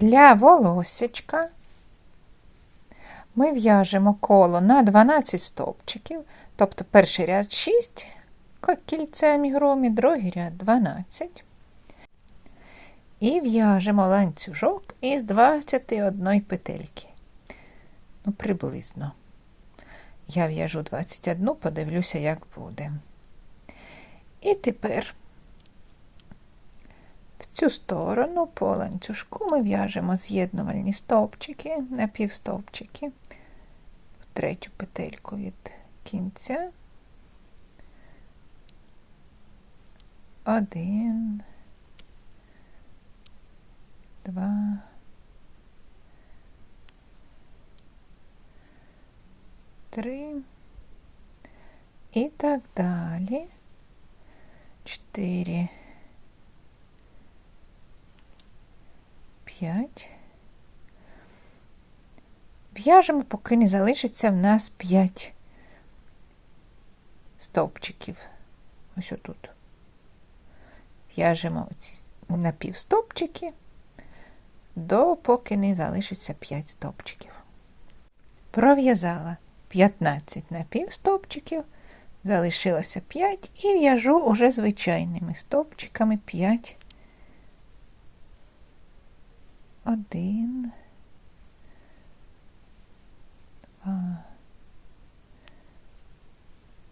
Для волосечка ми в'яжемо коло на 12 стовпчиків, тобто перший ряд 6 кільце мігромі, другий ряд 12. І в'яжемо ланцюжок із 21 петельки. Ну, приблизно. Я в'яжу 21, подивлюся, як буде. І тепер цю сторону по ланцюжку ми в'яжемо з'єднувальні стовпчики, напівстовпчики, в третю петельку від кінця. Один, два, три і так далі. Чотири, п'ять. В'яжемо, поки не залишиться в нас п'ять стовпчиків. Ось отут. В'яжемо ці напівстопчики, допоки не залишиться 5 стопчиків. Пров'язала 15 напівстопчиків, залишилося 5 і в'яжу уже звичайними стопчиками 5. Один, два,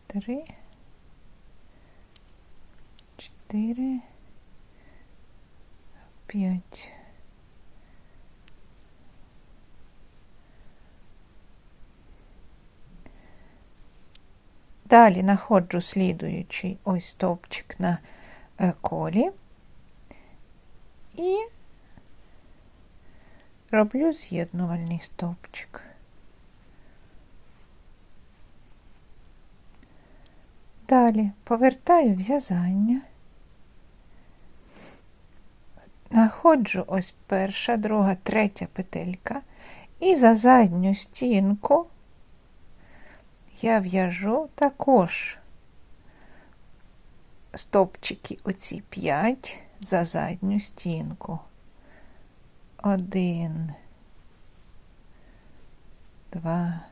три, чотири, п'ять. Далі знаходжу слідуючий ось стовпчик на е, колі і роблю з'єднувальний стовпчик. Далі повертаю в'язання, знаходжу ось перша, друга, третя петелька і за задню стінку я в'яжу також стопчики оці 5 за задню стінку. Один, два,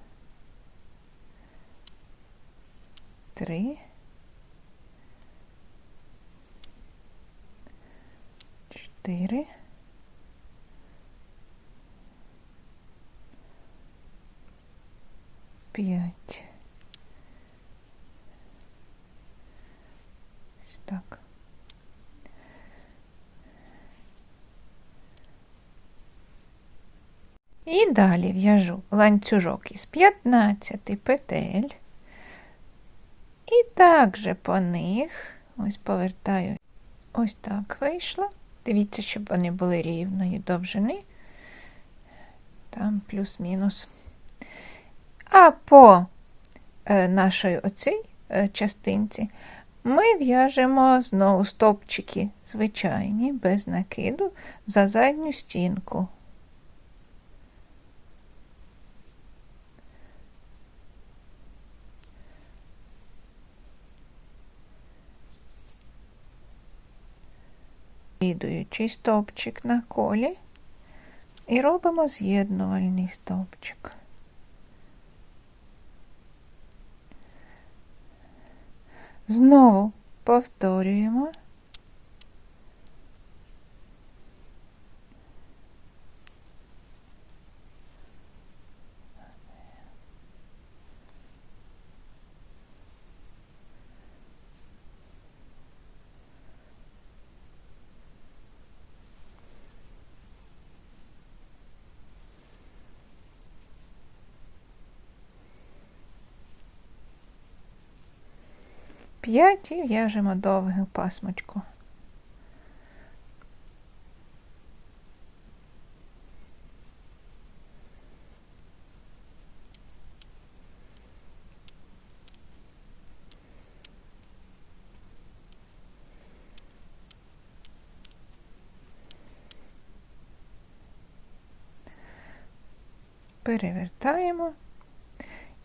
три, чотири, п'ять. Так. Далі в'яжу ланцюжок із 15 петель. І також по них, ось повертаю, ось так вийшло. Дивіться, щоб вони були рівної довжини. Там плюс-мінус. А по е, нашій оцій е, частинці ми в'яжемо знову стопчики звичайні, без накиду, за задню стінку. Слідуючий стовпчик на колі і робимо з'єднувальний стовпчик. Знову повторюємо. П'ять і в'яжемо довгу пасмочку. Перевертаємо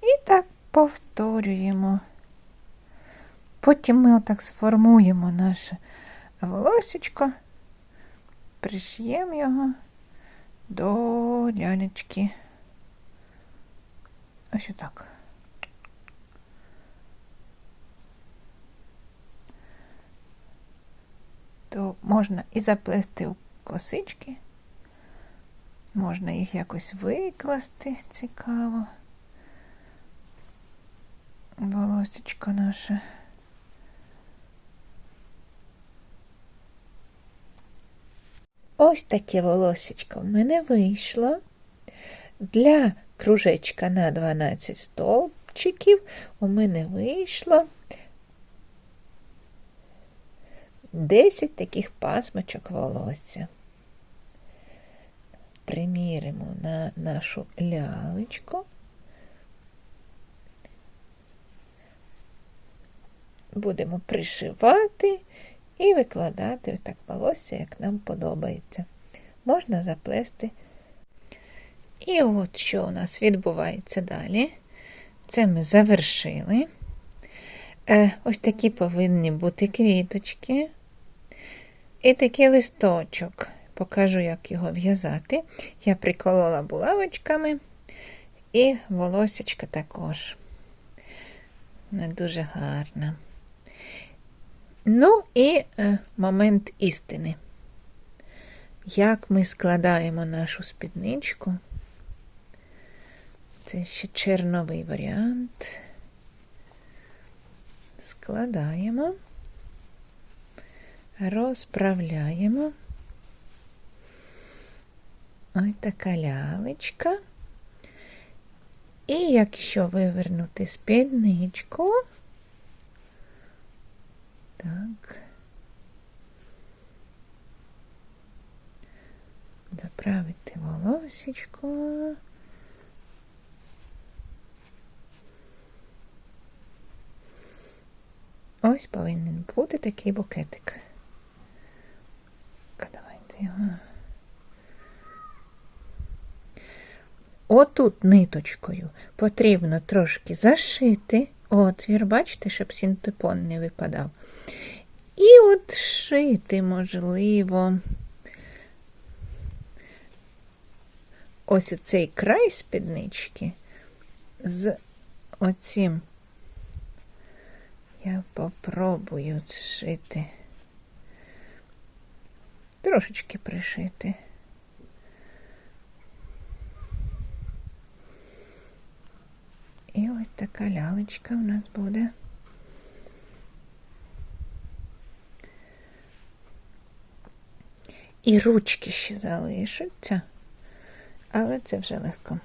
і так повторюємо. Потім ми отак сформуємо наше волосечко, приш'ємо його до лялечки. Ось отак. То можна і заплести в косички, можна їх якось викласти цікаво. Волосечко наше. Ось таке волосечко в мене вийшло. Для кружечка на 12 стовпчиків у мене вийшло 10 таких пасмочок волосся. Приміримо на нашу лялечку. Будемо пришивати і викладати так волосся, як нам подобається. Можна заплести. І от що у нас відбувається далі. Це ми завершили. Е, Ось такі повинні бути квіточки. І такий листочок. Покажу, як його в'язати. Я приколола булавочками і волосечка також. Не дуже гарна. Ну і е, момент істини. Як ми складаємо нашу спідничку. Це ще черновий варіант. Складаємо, розправляємо. Ось така лялечка. І якщо вивернути спідничку, так, заправити волосечко. Ось повинен бути такий букетик. Давайте його. Отут ниточкою потрібно трошки зашити отвір, бачите, щоб синтепон не випадав. І от шити, можливо, ось цей край спіднички з оцим я попробую зшити, трошечки пришити. І ось така лялечка у нас буде. І ручки ще залишаться, але це вже легко.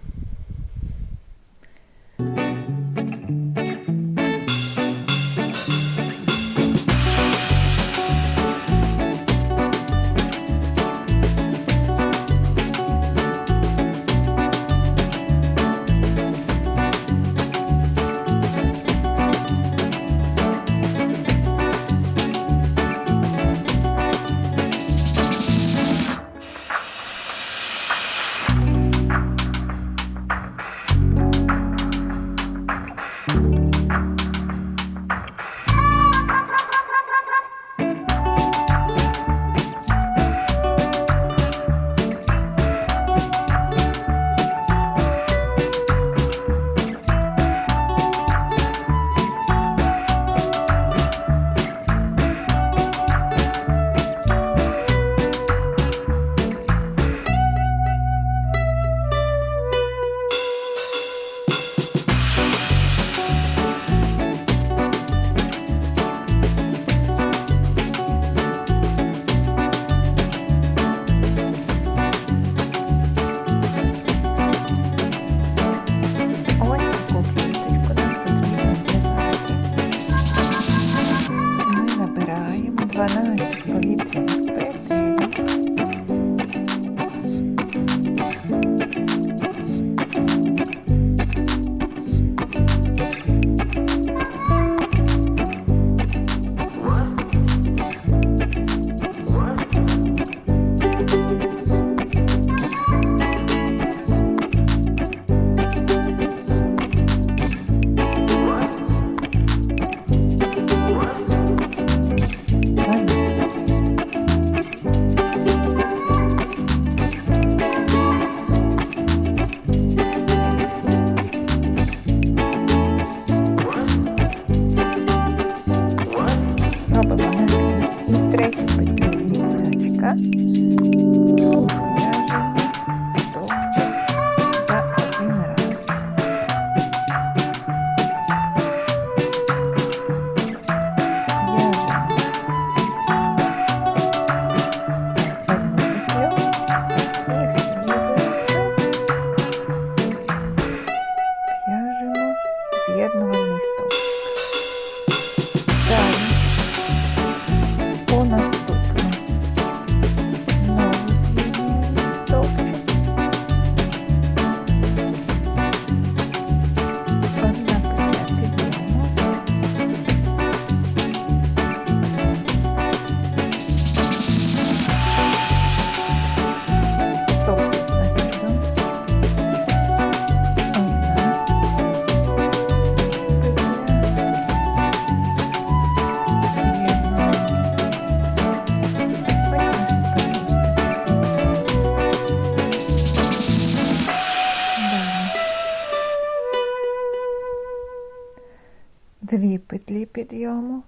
Дві петлі підйому,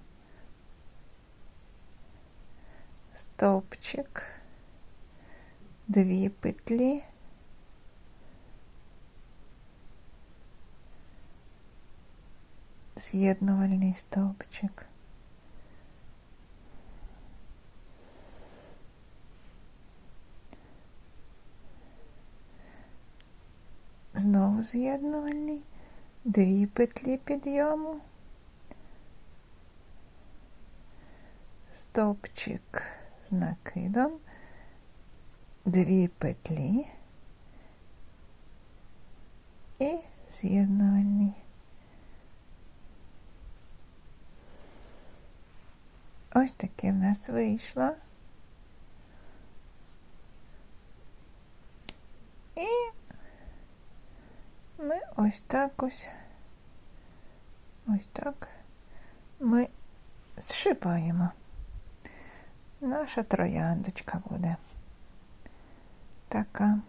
стовпчик, дві петлі, з'єднувальний стовпчик. Знову з'єднувальний, дві петлі підйому, стовпчик з накидом, дві петлі і з'єднувальний. Ось таке в нас вийшло. І ми ось так ось, ось так ми зшипаємо. Наша трояндочка буде така.